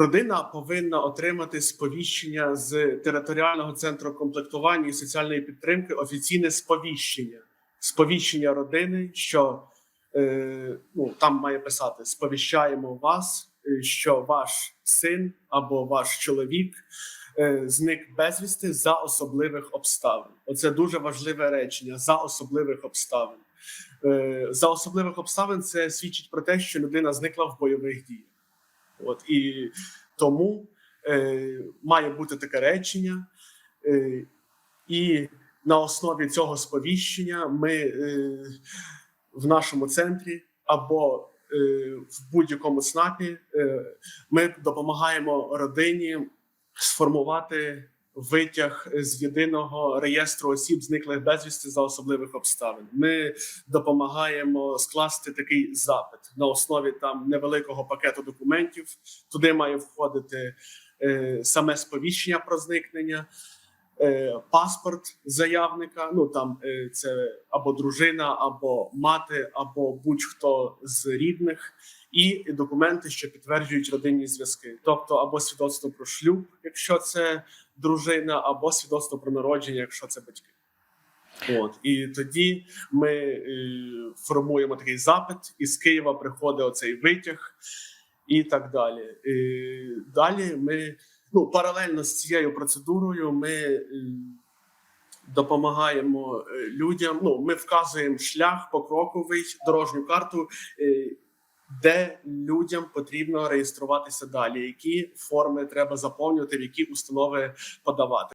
Родина повинна отримати сповіщення з територіального центру комплектування і соціальної підтримки. Офіційне сповіщення, сповіщення родини, що е, ну там має писати: сповіщаємо вас, е, що ваш син або ваш чоловік е, зник безвісти за особливих обставин. Оце дуже важливе речення за особливих обставин. Е, за особливих обставин це свідчить про те, що людина зникла в бойових діях. От і тому е, має бути таке речення, е, і на основі цього сповіщення ми е, в нашому центрі або е, в будь-якому ЦНАПі е, ми допомагаємо родині сформувати витяг з єдиного реєстру осіб, зниклих безвісти за особливих обставин. Ми допомагаємо скласти такий запит на основі там невеликого пакету документів. Туди має входити е, саме сповіщення про зникнення. Е, Паспорт заявника, ну там е, це або дружина, або мати, або будь-хто з рідних, і документи, що підтверджують родинні зв'язки, тобто або свідоцтво про шлюб, якщо це дружина, або свідоцтво про народження, якщо це батьки. От і тоді ми е, формуємо такий запит, і з Києва приходить оцей витяг, і так далі. Е, далі ми ну паралельно з цією процедурою ми. е, Допомагаємо е, людям. Ну, ми вказуємо шлях покроковий, дорожню карту, е, де людям потрібно реєструватися далі, які форми треба заповнювати, в які установи подавати.